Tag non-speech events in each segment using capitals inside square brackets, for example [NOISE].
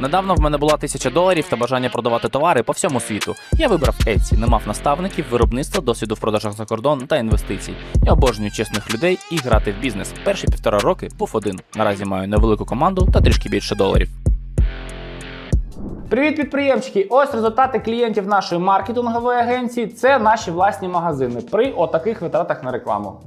Недавно в мене була тисяча доларів та бажання продавати товари по всьому світу. Я вибрав Etsy, не мав наставників, виробництва, досвіду в продажах за кордон та інвестицій. Я обожнюю чесних людей і грати в бізнес. Перші півтора роки був один. Наразі маю невелику команду та трішки більше доларів. Привіт, підприємчики! Ось результати клієнтів нашої маркетингової агенції. Це наші власні магазини при отаких витратах на рекламу.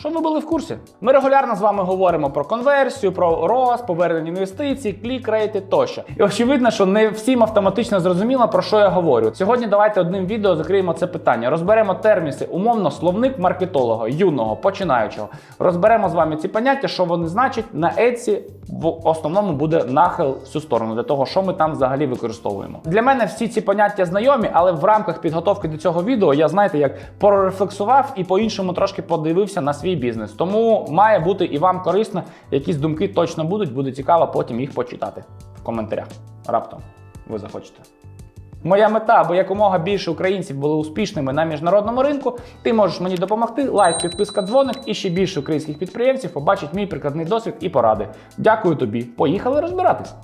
Щоб ви були в курсі? Ми регулярно з вами говоримо про конверсію, про рост, повернення інвестицій, клік-рейти тощо. І очевидно, що не всім автоматично зрозуміло, про що я говорю. Сьогодні давайте одним відео закриємо це питання. Розберемо терміси, умовно, словник маркетолога, юного, починаючого. Розберемо з вами ці поняття, що вони значать. На Etsy в основному буде нахил в цю сторону для того, що ми там взагалі використовуємо. Для мене всі ці поняття знайомі, але в рамках підготовки до цього відео я знаєте, як прорефлексував і по-іншому трошки подивився на свій бізнес. Тому має бути і вам корисно, якісь думки точно будуть. Буде цікаво потім їх почитати в коментарях. Раптом ви захочете. Моя мета, аби якомога більше українців були успішними на міжнародному ринку. Ти можеш мені допомогти. Лайк, підписка, дзвоник і ще більше українських підприємців побачить мій прикладний досвід і поради. Дякую тобі. Поїхали розбиратись.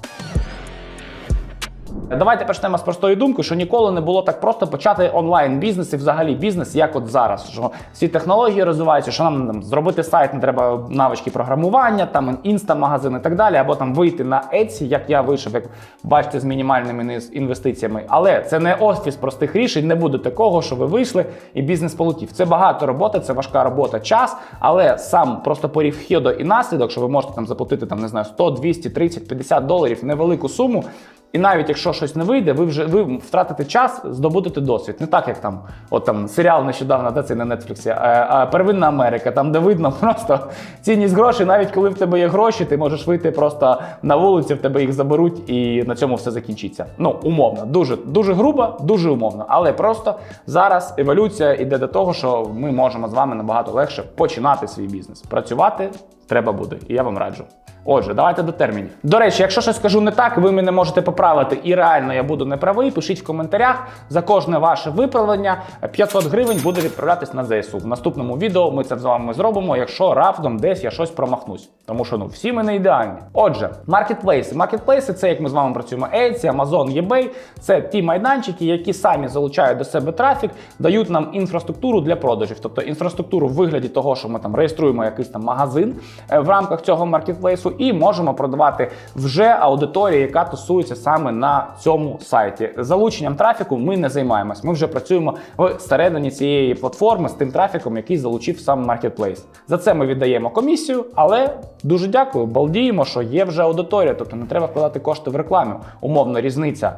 Давайте почнемо з простої думки, що ніколи не було так просто почати онлайн бізнес і взагалі бізнес, як от зараз. Що всі технології розвиваються, що нам там, зробити сайт, не треба навички програмування, там інста-магазин і так далі, або там вийти на Etsy, як я вийшов, як бачите, з мінімальними інвестиціями. Але це не офіс простих рішень, не буде такого, що ви вийшли і бізнес полетів. Це багато роботи, це важка робота, час, але сам просто порів і наслідок, що ви можете там заплатити там, не знаю, 100, 200, 30, 50 доларів, невелику суму. І навіть якщо щось не вийде, ви вже ви втратите час, здобудете досвід. Не так, як там, от там серіал нещодавно, де це на Нетфліксі, а, а Первинна Америка, там де видно [LAUGHS] просто цінність грошей, навіть коли в тебе є гроші, ти можеш вийти просто на вулицю, в тебе їх заберуть, і на цьому все закінчиться. Ну, умовно, дуже дуже грубо, дуже умовно. Але просто зараз еволюція йде до того, що ми можемо з вами набагато легше починати свій бізнес. Працювати треба буде, і я вам раджу. Отже, давайте до термінів. До речі, якщо щось скажу не так, ви мене можете поправити, і реально я буду неправий. Пишіть в коментарях. За кожне ваше виправлення 500 гривень буде відправлятись на ЗСУ. В наступному відео ми це з вами зробимо, якщо раптом десь я щось промахнусь. Тому що ну всі ми не ідеальні. Отже, маркетплейси. Маркетплейси це як ми з вами працюємо. Etsy, Amazon, eBay. Це ті майданчики, які самі залучають до себе трафік, дають нам інфраструктуру для продажів, тобто інфраструктуру в вигляді того, що ми там реєструємо якийсь там магазин в рамках цього маркетплейсу, і можемо продавати вже аудиторії, яка тусується саме на цьому сайті. Залученням трафіку ми не займаємось. Ми вже працюємо всередині цієї платформи з тим трафіком, який залучив сам маркетплейс. За це ми віддаємо комісію, але дуже дякую. Балдіємо, що є вже аудиторія, тобто не треба вкладати кошти в рекламу. Умовно, різниця.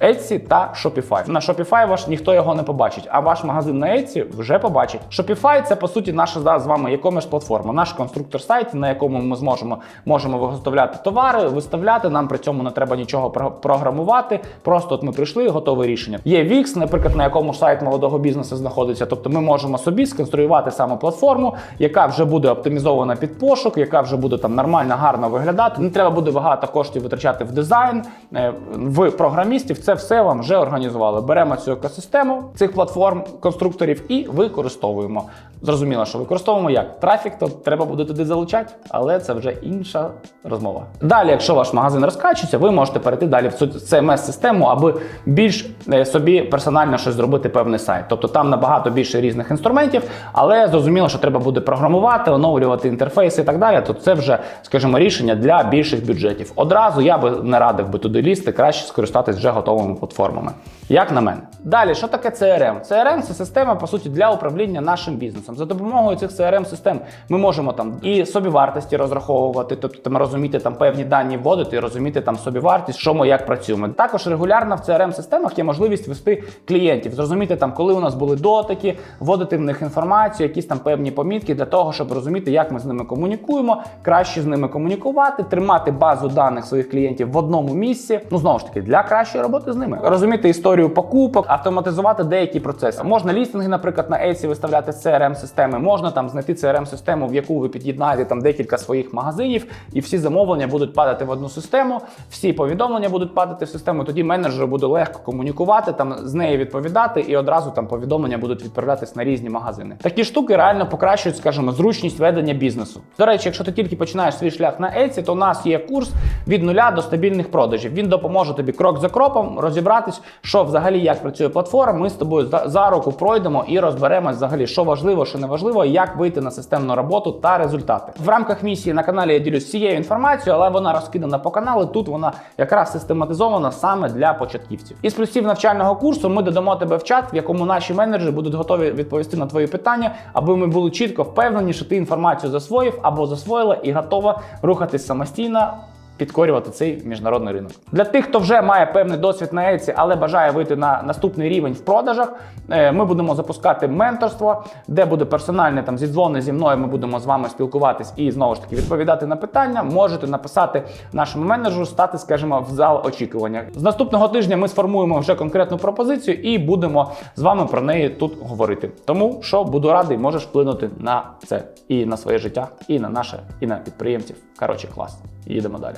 Etsy та Shopify. На Shopify ваш ніхто його не побачить, а ваш магазин на Etsy вже побачить. Shopify це по суті наша да, з вами e-commerce платформа, наш конструктор сайту, на якому ми зможемо можемо виготовляти товари, виставляти. Нам при цьому не треба нічого про- програмувати. Просто от ми прийшли, готове рішення. Є Wix, наприклад, на якому сайт молодого бізнесу знаходиться. Тобто ми можемо собі сконструювати саме платформу, яка вже буде оптимізована під пошук, яка вже буде там нормально, гарно виглядати. Не треба буде багато коштів витрачати в дизайн, е, в програмістів. Це все вам вже організували. Беремо цю екосистему цих платформ, конструкторів і використовуємо. Зрозуміло, що використовуємо як трафік, то треба буде туди залучати, але це вже інша розмова. Далі, якщо ваш магазин розкачується, ви можете перейти далі в цю CMS-систему, аби більш е, собі персонально щось зробити певний сайт. Тобто там набагато більше різних інструментів, але зрозуміло, що треба буде програмувати, оновлювати інтерфейси і так далі. То це вже, скажімо, рішення для більших бюджетів. Одразу я би не радив би туди лізти, краще скористатись вже готовими платформами. Як на мене. Далі, що таке CRM? CRM – це система, по суті, для управління нашим бізнесом. За допомогою цих crm систем ми можемо там і собівартості розраховувати, тобто там розуміти там певні дані вводити, і розуміти там собівартість, що ми як працюємо. Також регулярно в crm системах є можливість вести клієнтів, зрозуміти там, коли у нас були дотики, вводити в них інформацію, якісь там певні помітки для того, щоб розуміти, як ми з ними комунікуємо, краще з ними комунікувати, тримати базу даних своїх клієнтів в одному місці. Ну знову ж таки, для кращої роботи з ними, розуміти історію покупок, автоматизувати деякі процеси. Можна лістинги, наприклад, на Etsy виставляти з crm CRM-системи. Можна там знайти CRM-систему, в яку ви під'єднаєте там декілька своїх магазинів, і всі замовлення будуть падати в одну систему, всі повідомлення будуть падати в систему. Тоді менеджеру буде легко комунікувати, там з нею відповідати, і одразу там повідомлення будуть відправлятись на різні магазини. Такі штуки реально покращують, скажімо, зручність ведення бізнесу. До речі, якщо ти тільки починаєш свій шлях на Etsy, то у нас є курс від нуля до стабільних продажів. Він допоможе тобі крок за кроком розібратись, що взагалі як працює платформа. Ми з тобою за руку пройдемо і розберемось взагалі, що важливо, що не важливо, як вийти на системну роботу та результати. В рамках місії на каналі я ділюсь цією інформацією, але вона розкидана по каналу. Тут вона якраз систематизована саме для початківців. Із плюсів навчального курсу ми додамо тебе в чат, в якому наші менеджери будуть готові відповісти на твої питання, аби ми були чітко впевнені, що ти інформацію засвоїв або засвоїла і готова рухатись самостійно. Підкорювати цей міжнародний ринок для тих, хто вже має певний досвід на Etsy, але бажає вийти на наступний рівень в продажах. е, Ми будемо запускати менторство, де буде персональне там зідзвони зі мною. Ми будемо з вами спілкуватись і знову ж таки відповідати на питання. Можете написати нашому менеджеру, стати, скажімо, в зал очікування. З наступного тижня ми сформуємо вже конкретну пропозицію і будемо з вами про неї тут говорити. Тому що буду радий, можеш вплинути на це і на своє життя, і на наше, і на підприємців. Коротше, клас. Їдемо далі.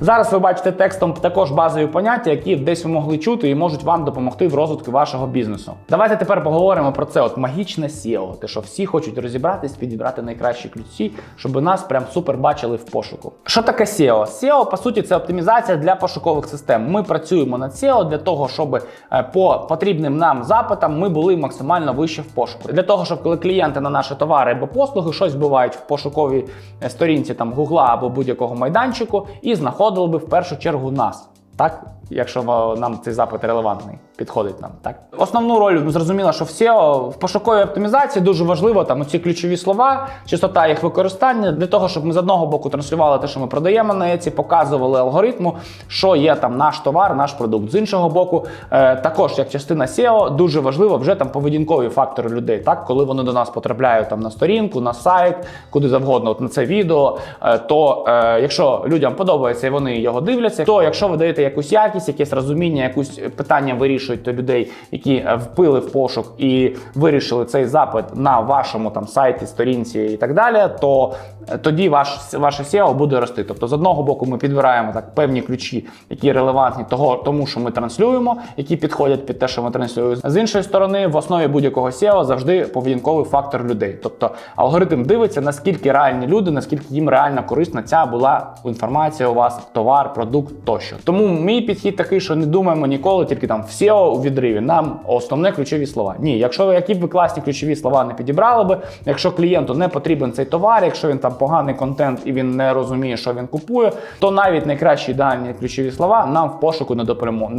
Зараз ви бачите текстом також базові поняття, які десь ви могли чути і можуть вам допомогти в розвитку вашого бізнесу. Давайте тепер поговоримо про це. От магічне SEO, те, що всі хочуть розібратись, підібрати найкращі ключі, щоб нас прям супер бачили в пошуку. Що таке SEO? SEO, по суті, це оптимізація для пошукових систем. Ми працюємо над SEO для того, щоб е, по потрібним нам запитам ми були максимально вище в пошуку. Для того, щоб коли клієнти на наші товари або послуги щось вбивають в пошуковій е, сторінці там Гугла або будь-якого майданчику, і знаходили би в першу чергу нас. Так, якщо нам цей запит релевантний, підходить нам. Так, основну роль ну, зрозуміло, що в SEO в пошуковій оптимізації дуже важливо там ці ключові слова, частота їх використання для того, щоб ми з одного боку транслювали те, що ми продаємо на Etsy, показували алгоритму, що є там наш товар, наш продукт. З іншого боку, е, також як частина SEO, дуже важливо вже там поведінкові фактори людей. Так, коли вони до нас потрапляють там на сторінку, на сайт, куди завгодно, от на це відео, е, то е, якщо людям подобається і вони його дивляться, то якщо ви даєте якусь якість, якесь розуміння, якусь питання вирішуєте людей, які е, впили в пошук і вирішили цей запит на вашому там сайті, сторінці і так далі, то тоді ваш ваше SEO буде рости. Тобто, з одного боку, ми підбираємо так певні ключі, які релевантні того, тому, що ми транслюємо, які підходять під те, що ми транслюємо. З іншої сторони, в основі будь-якого SEO завжди поведінковий фактор людей. Тобто алгоритм дивиться, наскільки реальні люди, наскільки їм реально корисна ця була інформація у вас, товар, продукт тощо. Тому мій підхід такий, що не думаємо ніколи тільки там в SEO у відриві. Нам основне ключові слова. Ні, якщо які б ви класні ключові слова не підібрали би, якщо клієнту не потрібен цей товар, якщо він там поганий контент і він не розуміє, що він купує, то навіть найкращі ідеальні ключові слова нам в пошуку не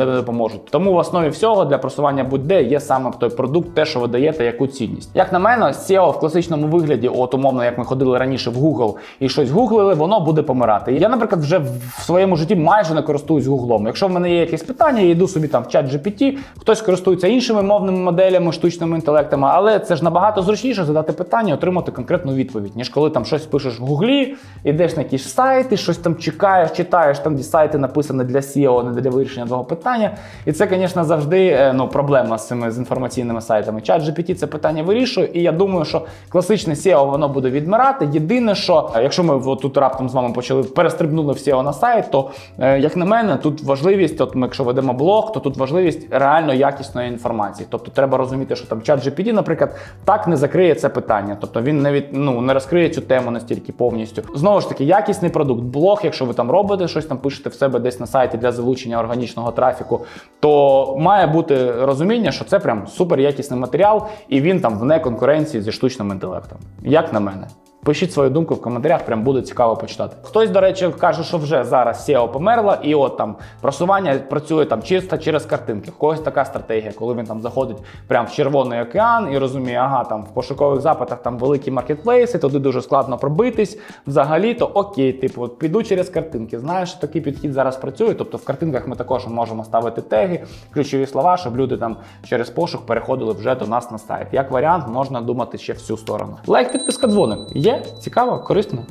допоможуть. Тому в основі всього для просування будь-де є саме той продукт, те, що ви даєте, яку цінність. Як на мене, SEO в класичному вигляді, от умовно, як ми ходили раніше в Google і щось гуглили, воно буде помирати. Я, наприклад, вже в своєму житті майже не користуюсь Гуглом. Якщо в мене є якісь питання, я йду собі там в чат GPT, хтось користується іншими мовними моделями, штучними інтелектами, але це ж набагато зручніше задати питання, отримати конкретну відповідь, ніж коли там щось пишеш в Гуглі, ідеш на якісь сайти, щось там чекаєш, читаєш там, де сайти написані для SEO, не для вирішення того питання. І це, звісно, завжди е, ну, проблема з цими з інформаційними сайтами. Чат GPT це питання вирішує, і я думаю, що класичне SEO воно буде відмирати. Єдине, що е, якщо ми тут раптом з вами почали перестрибнули в SEO на сайт, то е, як на мене, тут важливість, от ми, якщо ведемо блог, то тут важливість реально якісної інформації. Тобто треба розуміти, що там чат GPT, наприклад, так не закриє це питання. Тобто він не від ну не розкриє цю тему настільки повністю. Знову ж таки, якісний продукт, блог, якщо ви там робите щось там пишете в себе десь на сайті для залучення органічного трафіку, то має бути розуміння, що це прям супер якісний матеріал, і він там вне конкуренції зі штучним інтелектом. Як на мене. Пишіть свою думку в коментарях, прям буде цікаво почитати. Хтось, до речі, каже, що вже зараз SEO померла, і от там просування працює там чисто через картинки. В когось така стратегія, коли він там заходить прямо в червоний океан і розуміє, ага, там в пошукових запитах там великі маркетплейси, туди дуже складно пробитись. Взагалі, то окей, типу, піду через картинки. Знаєш, такий підхід зараз працює. Тобто в картинках ми також можемо ставити теги, ключові слова, щоб люди там через пошук переходили вже до нас на сайт. Як варіант, можна думати ще в цю сторону. Лайк, підписка, дзвоник. Є цікаво, корисно.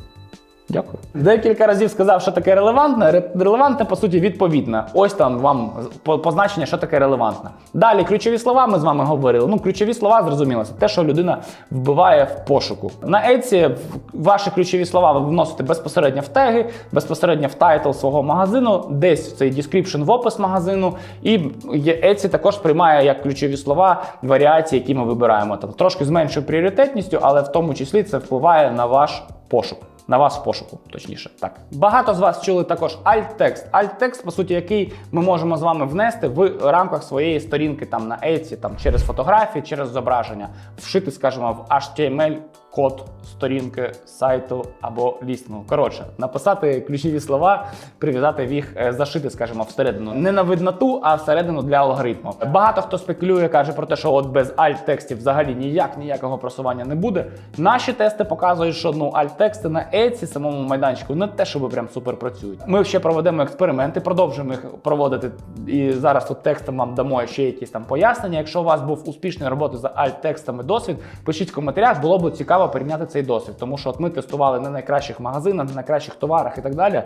Дякую. Декілька разів сказав, що таке релевантне. Ре- Релевантне, по суті, відповідне. Ось там вам по- позначення, що таке релевантне. Далі ключові слова ми з вами говорили. Ну, ключові слова зрозуміло, це те, що людина вбиває в пошуку. На Etsy ваші ключові слова ви вносите безпосередньо в теги, безпосередньо в тайтл свого магазину, десь в цей description в опис магазину. І Etsy також приймає як ключові слова варіації, які ми вибираємо. Там трошки з меншою пріоритетністю, але в тому числі це впливає на ваш пошук. На вас в пошуку, точніше, так багато з вас чули також альт-текст. Альт-текст, по суті, який ми можемо з вами внести в рамках своєї сторінки там на Etsy, там через фотографії, через зображення, вшити, скажімо, в HTML код сторінки сайту або лістингу. Коротше, написати ключові слова, прив'язати їх, е, зашити, скажімо, всередину. Не на видноту, а всередину для алгоритму. Багато хто спекулює, каже про те, що от без alt-текстів взагалі ніяк ніякого просування не буде. Наші тести показують, що ну alt-тексти на Etsy, самому майданчику, не те, щоб прям супер працюють. Ми ще проведемо експерименти, продовжуємо їх проводити. І зараз тут текстом вам дамо ще якісь там пояснення. Якщо у вас був успішний роботи за alt-текстами досвід, пишіть в коментарях, було б цікаво порівняти цей досвід, тому що от ми тестували на найкращих магазинах, на найкращих товарах і так далі.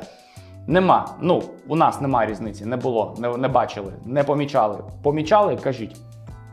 Нема. Ну, у нас немає різниці, не було, не, не бачили, не помічали. Помічали, кажіть.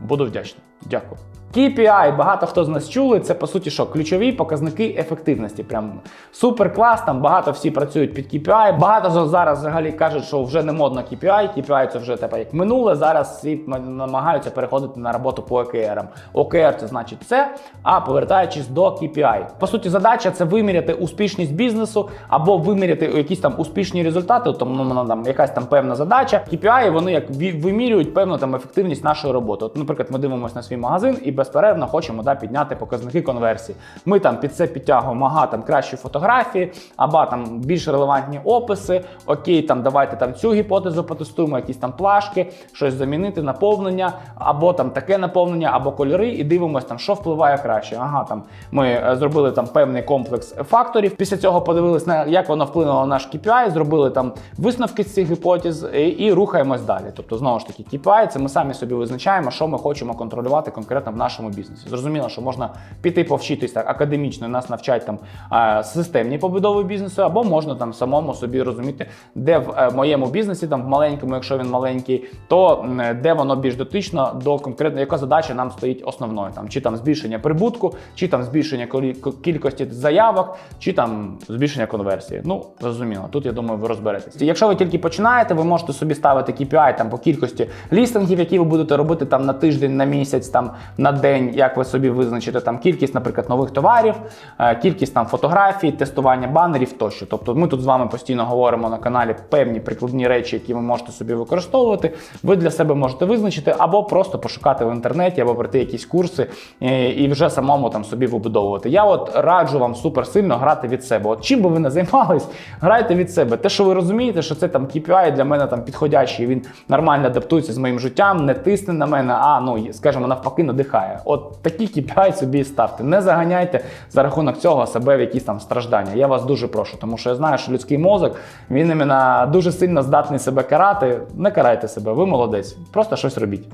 Буду вдячний. Дякую. KPI, багато хто з нас чули, це по суті що ключові показники ефективності. Прям супер клас, там багато всі працюють під KPI. Багато зараз взагалі кажуть, що вже не модно KPI. KPI це вже типа як минуле. Зараз всі намагаються переходити на роботу по OKR. OKR це значить це, а повертаючись до KPI. По суті, задача це виміряти успішність бізнесу або виміряти якісь там успішні результати. Тому ну, там якась там певна задача. KPI, вони як вимірюють певну там ефективність нашої роботи. От, наприклад, ми дивимося на свій магазин і безперервно хочемо да, підняти показники конверсії. Ми там під це підтягуємо ага, там кращі фотографії, або там більш релевантні описи. Окей, там давайте там цю гіпотезу потестуємо, якісь там плашки, щось замінити, наповнення, або там таке наповнення, або кольори, і дивимося там, що впливає краще. Ага, там ми е, зробили там певний комплекс факторів. Після цього подивилися на як воно вплинуло на наш KPI, зробили там висновки з цих гіпотез і, і рухаємось далі. Тобто, знову ж таки, KPI це ми самі собі визначаємо, що ми хочемо контролювати конкретно в нашому бізнесі. Зрозуміло, що можна піти повчитись так академічно, нас навчать там е, системній побудові бізнесу, або можна там самому собі розуміти, де в е, моєму бізнесі, там в маленькому, якщо він маленький, то де воно більш дотично до конкретно, яка задача нам стоїть основною, там чи там збільшення прибутку, чи там збільшення кількості заявок, чи там збільшення конверсії. Ну зрозуміло, тут я думаю, ви розберетесь. Якщо ви тільки починаєте, ви можете собі ставити KPI там по кількості лістингів, які ви будете робити там на тиждень, на місяць, там на день, як ви собі визначите там кількість, наприклад, нових товарів, е, кількість там фотографій, тестування банерів тощо. Тобто, ми тут з вами постійно говоримо на каналі певні прикладні речі, які ви можете собі використовувати. Ви для себе можете визначити або просто пошукати в інтернеті, або пройти якісь курси е, і вже самому там собі вибудовувати. Я от раджу вам супер сильно грати від себе. От чим би ви не займались, грайте від себе. Те, що ви розумієте, що це там KPI для мене там підходящий, він нормально адаптується з моїм життям, не тисне на мене, а ну скажімо, навпаки, надихає. От такі KPI собі ставте. Не заганяйте за рахунок цього себе в якісь там страждання. Я вас дуже прошу, тому що я знаю, що людський мозок він іменно дуже сильно здатний себе карати. Не карайте себе, ви молодець. Просто щось робіть.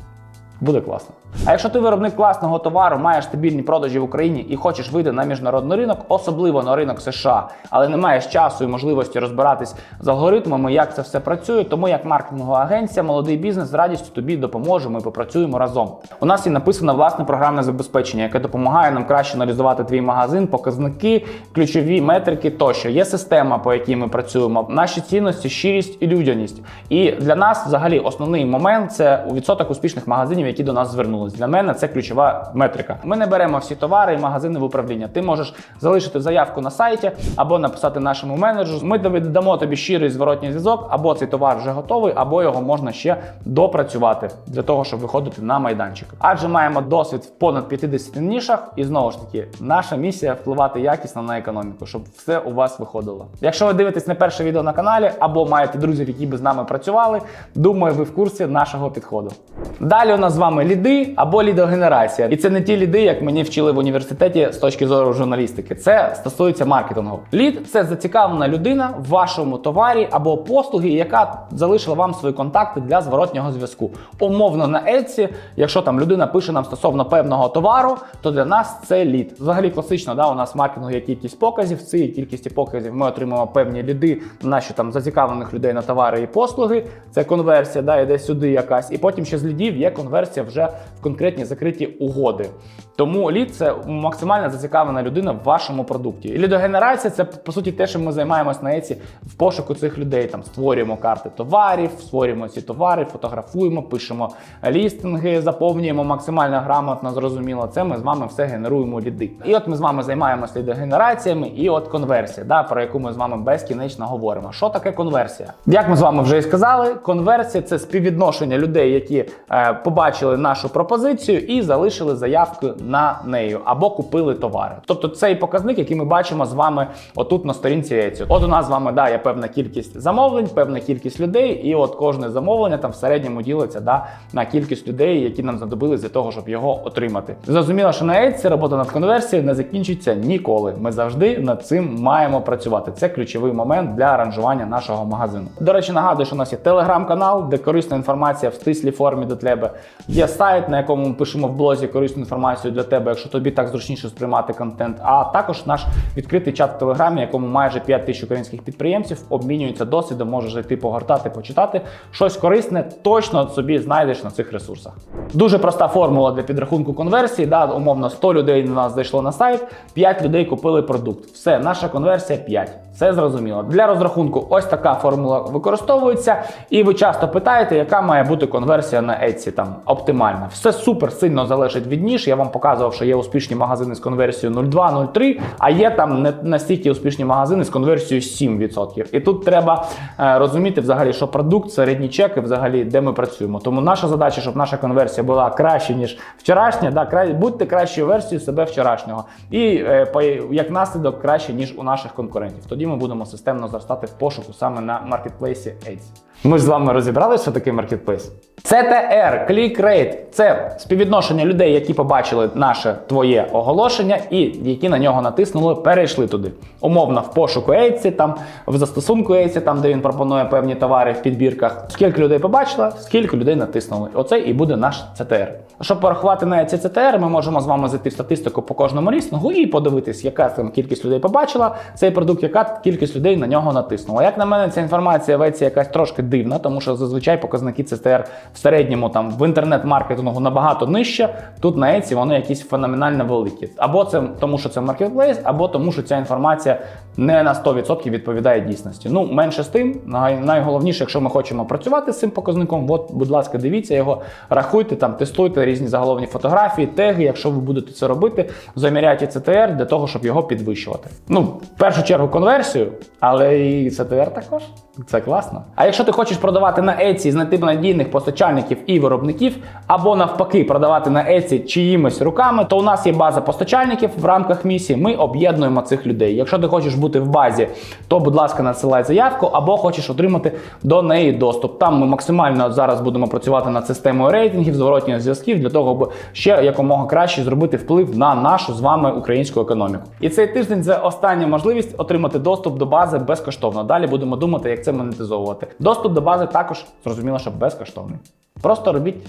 Буде класно. А якщо ти виробник класного товару, маєш стабільні продажі в Україні і хочеш вийти на міжнародний ринок, особливо на ринок США, але не маєш часу і можливості розбиратись з алгоритмами, як це все працює, тому як маркетингова агенція, молодий бізнес з радістю тобі допоможе. Ми попрацюємо разом. У нас є написано власне програмне забезпечення, яке допомагає нам краще аналізувати твій магазин, показники, ключові метрики тощо. Є система, по якій ми працюємо. Наші цінності, щирість і людяність. І для нас, взагалі, основний момент це відсоток успішних магазинів, які до нас звернулись. Для мене це ключова метрика. Ми не беремо всі товари і магазини в управління. Ти можеш залишити заявку на сайті або написати нашому менеджеру. Ми дамо тобі щирий зворотній зв'язок, або цей товар вже готовий, або його можна ще допрацювати для того, щоб виходити на майданчик. Адже маємо досвід в понад 50 нішах, і знову ж таки, наша місія впливати якісно на економіку, щоб все у вас виходило. Якщо ви дивитесь не перше відео на каналі, або маєте друзів, які би з нами працювали, думаю, ви в курсі нашого підходу. Далі у нас з вами ліди або лідогенерація. І це не ті ліди, як мені вчили в університеті з точки зору журналістики. Це стосується маркетингу. Лід це зацікавлена людина в вашому товарі або послуги, яка залишила вам свої контакти для зворотнього зв'язку. Умовно на Etsy, якщо там людина пише нам стосовно певного товару, то для нас це лід. Взагалі класично, да, у нас в маркетингу є кількість показів. В цій кількості показів ми отримуємо певні ліди на наші там зацікавлених людей на товари і послуги. Це конверсія, да, іде сюди якась. І потім ще з лідів є конверсія вже в конкретні закриті угоди. Тому лід це максимально зацікавлена людина в вашому продукті. І лідогенерація це по суті те, що ми займаємось на Еці в пошуку цих людей. Там створюємо карти товарів, створюємо ці товари, фотографуємо, пишемо лістинги, заповнюємо максимально грамотно, зрозуміло. Це ми з вами все генеруємо ліди. І от ми з вами займаємося лідогенераціями, і от конверсія, да, про яку ми з вами безкінечно говоримо. Що таке конверсія? Як ми з вами вже і сказали, конверсія це співвідношення людей, які е, побачили нашу пропозицію і залишили заявку на нею або купили товари. Тобто цей показник, який ми бачимо з вами отут на сторінці Etsy. От у нас з вами да, є певна кількість замовлень, певна кількість людей, і от кожне замовлення там в середньому ділиться да, на кількість людей, які нам знадобились для того, щоб його отримати. Зрозуміло, що на Etsy робота над конверсією не закінчиться ніколи. Ми завжди над цим маємо працювати. Це ключовий момент для аранжування нашого магазину. До речі, нагадую, що у нас є телеграм-канал, де корисна інформація в стислій формі до тебе. Є сайт, на якому ми пишемо в блозі корисну інформацію для тебе, якщо тобі так зручніше сприймати контент. А також наш відкритий чат в телеграмі, якому майже 5 тисяч українських підприємців обмінюються досвідом, можеш зайти погортати, почитати. Щось корисне точно собі знайдеш на цих ресурсах. Дуже проста формула для підрахунку конверсії. Да, умовно 100 людей на нас зайшло на сайт, 5 людей купили продукт. Все, наша конверсія 5. Це зрозуміло. Для розрахунку ось така формула використовується, і ви часто питаєте, яка має бути конверсія на Etsy там оптимальна. Все супер сильно залежить від ніж. Я вам показував, що є успішні магазини з конверсією 0,2-0,3, а є там не настільки успішні магазини з конверсією 7%. І тут треба е, розуміти взагалі, що продукт, середні чеки, взагалі, де ми працюємо. Тому наша задача, щоб наша конверсія була краще, ніж вчорашня. Да, кра... будьте кращою версією себе вчорашнього. І е, як наслідок краще, ніж у наших конкурентів. Тоді ми будемо системно зростати в пошуку саме на маркетплейсі Etsy. Ми ж з вами розібрали, що таке маркетплейс. CTR, click rate – це співвідношення людей, які побачили наше твоє оголошення, і які на нього натиснули, перейшли туди. Умовно, в пошуку Etsy, там в застосунку Etsy, там де він пропонує певні товари в підбірках. Скільки людей побачила, скільки людей натиснули. Оце і буде наш CTR. Щоб порахувати на Etsy CTR, ми можемо з вами зайти в статистику по кожному лістингу і подивитись, яка там кількість людей побачила цей продукт, яка кількість людей на нього натиснула. Як на мене, ця інформація в Etsy якась трошки дивна, тому що зазвичай показники CTR в середньому там в інтернет-маркетингу набагато нижче. Тут на Etsy вони якісь феноменально великі. Або це тому, що це маркетплейс, або тому, що ця інформація не на 100% відповідає дійсності. Ну, менше з тим, найголовніше, якщо ми хочемо працювати з цим показником, от, будь ласка, дивіться його, рахуйте там, тестуйте різні заголовні фотографії, теги. Якщо ви будете це робити, заміряйте CTR для того, щоб його підвищувати. Ну, в першу чергу конверсію, але і CTR також. Це класно. А якщо ти хочеш продавати на Etsy, знайти надійних постачальників і виробників, або навпаки продавати на Etsy чиїмись руками, то у нас є база постачальників в рамках місії. Ми об'єднуємо цих людей. Якщо ти хочеш бути в базі, то будь ласка, надсилай заявку, або хочеш отримати до неї доступ. Там ми максимально зараз будемо працювати над системою рейтингів, зворотніх зв'язків для того, аби ще якомога краще зробити вплив на нашу з вами українську економіку. І цей тиждень це остання можливість отримати доступ до бази безкоштовно. Далі будемо думати, як це монетизовувати. Доступ до бази також зрозуміло, що безкоштовний. Просто робіть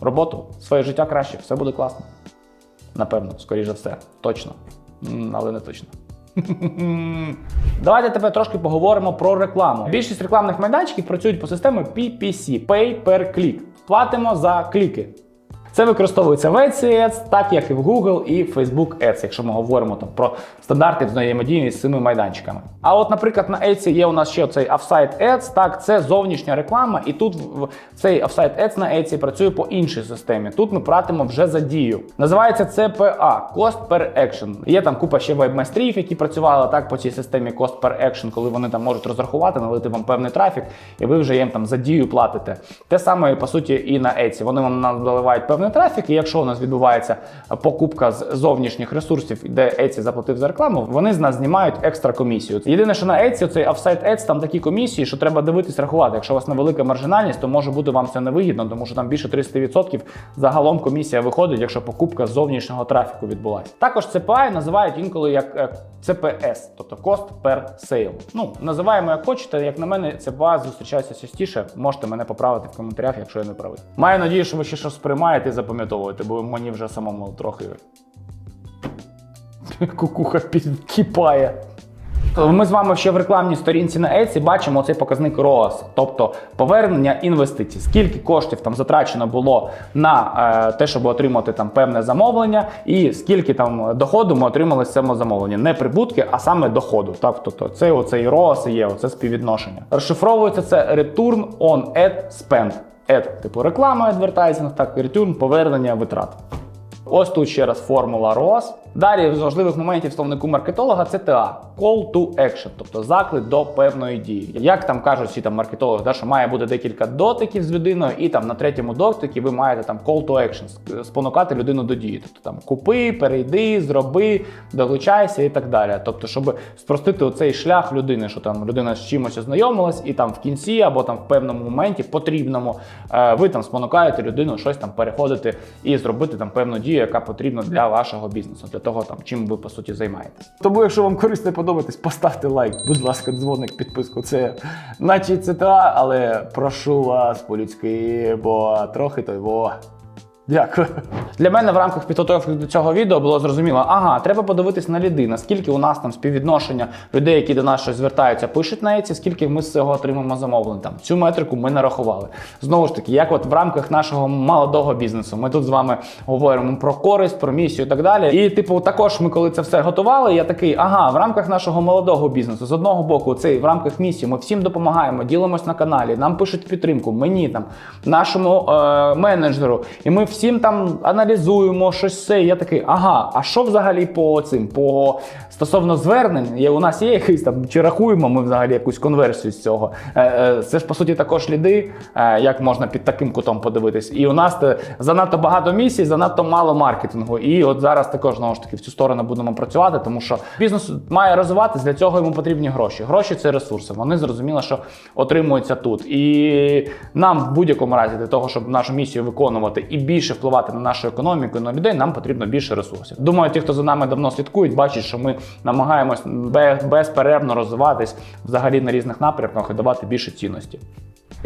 роботу, своє життя краще, все буде класно. Напевно, скоріше за все, точно, але не точно. [LAUGHS] Давайте тепер трошки поговоримо про рекламу. Більшість рекламних майданчиків працюють по системі PPC Pay per Click. Платимо за кліки. Це використовується в Ads, так як і в Google і в Facebook Ads, якщо ми говоримо там про стандарти взаємодії з цими майданчиками. А от, наприклад, на Etsy є у нас ще цей Offsite Ads, так, це зовнішня реклама, і тут цей Offsite Ads на Etsy працює по іншій системі. Тут ми платимо вже за дію. Називається CPA Cost per Action. Є там купа ще веб-майстрів, які працювали так по цій системі Cost per Action, коли вони там можуть розрахувати, налити вам певний трафік, і ви вже їм там за дію платите. Те саме, по суті, і на Etsy. Вони вам наливають певний певний трафік, і якщо у нас відбувається покупка з зовнішніх ресурсів, де Etsy заплатив за рекламу, вони з нас знімають екстра комісію. Єдине, що на Etsy, цей Offsite Ads, там такі комісії, що треба дивитись, рахувати. Якщо у вас невелика маржинальність, то може бути вам це невигідно, тому що там більше 30% загалом комісія виходить, якщо покупка з зовнішнього трафіку відбулася. Також CPI називають інколи як е, CPS, тобто Cost per Sale. Ну, називаємо як хочете. Як на мене, CPI зустрічається частіше. Можете мене поправити в коментарях, якщо я не правий. Маю надію, що ви ще щось сприймаєте і запам'ятовуєте, бо мені вже самому трохи [LAUGHS] кукуха підкипає. Ми з вами ще в рекламній сторінці на Etsy бачимо цей показник ROAS, тобто повернення інвестицій. Скільки коштів там затрачено було на е, те, щоб отримати там певне замовлення, і скільки там доходу ми отримали з цього замовлення. Не прибутки, а саме доходу. Так, тобто це оцей ROAS і є, оце співвідношення. Розшифровується це Return on Ad Spend. Ad, типу реклама, адвертайзинг, так, return, повернення витрат. Ось тут ще раз формула ROAS. Далі з важливих моментів словнику маркетолога це TA – Call to Action, тобто заклик до певної дії. Як там кажуть всі там маркетологи, да, що має бути декілька дотиків з людиною, і там на третьому дотикі ви маєте там Call to Action, спонукати людину до дії. Тобто там купи, перейди, зроби, долучайся і так далі. Тобто, щоб спростити оцей шлях людини, що там людина з чимось ознайомилась, і там в кінці або там в певному моменті потрібному е, ви там спонукаєте людину щось там переходити і зробити там певну дію, яка потрібна для вашого бізнесу, для того, там чим ви по суті займаєтесь. Тому, якщо вам корисно подобатись, поставте лайк, будь ласка, дзвоник, підписку. Це наче це та, але прошу вас по-людськи, бо трохи то його. Дякую. Для мене в рамках підготовки до цього відео було зрозуміло, ага, треба подивитись на людей, наскільки у нас там співвідношення людей, які до нас щось звертаються, пишуть на Etsy, скільки ми з цього отримаємо замовлень. Там цю метрику ми нарахували. Знову ж таки, як от в рамках нашого молодого бізнесу, ми тут з вами говоримо про користь, про місію і так далі. І, типу, також ми, коли це все готували, я такий, ага, в рамках нашого молодого бізнесу, з одного боку, цей в рамках місії, ми всім допомагаємо, ділимось на каналі, нам пишуть підтримку, мені там, нашому е- менеджеру, і ми всім там аналізуємо щось все. Я такий, ага, а що взагалі по цим? По стосовно звернень, є, у нас є якийсь там, чи рахуємо ми взагалі якусь конверсію з цього. Е, е, це ж по суті також ліди, е, як можна під таким кутом подивитись. І у нас занадто багато місій, занадто мало маркетингу. І от зараз також знову ж таки в цю сторону будемо працювати, тому що бізнес має розвиватись, для цього йому потрібні гроші. Гроші це ресурси. Вони зрозуміло, що отримуються тут. І нам в будь-якому разі для того, щоб нашу місію виконувати і більше впливати на нашу економіку, на людей, нам потрібно більше ресурсів. Думаю, ті, хто за нами давно слідкують, бачать, що ми намагаємось безперервно розвиватись взагалі на різних напрямках і давати більше цінності.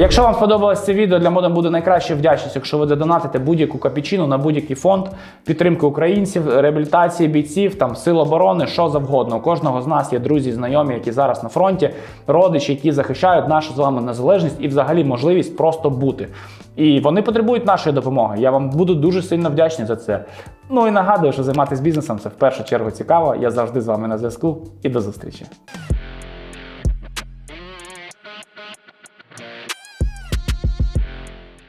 Якщо вам сподобалось це відео, для мене буде найкраща вдячність, якщо ви задонатите будь-яку капічину на будь-який фонд підтримки українців, реабілітації бійців, там сил оборони, що завгодно. У кожного з нас є друзі, знайомі, які зараз на фронті, родичі, які захищають нашу з вами незалежність і взагалі можливість просто бути. І вони потребують нашої допомоги. Я вам буду дуже сильно вдячний за це. Ну і нагадую, що займатися бізнесом це в першу чергу цікаво. Я завжди з вами на зв'язку і до зустрічі.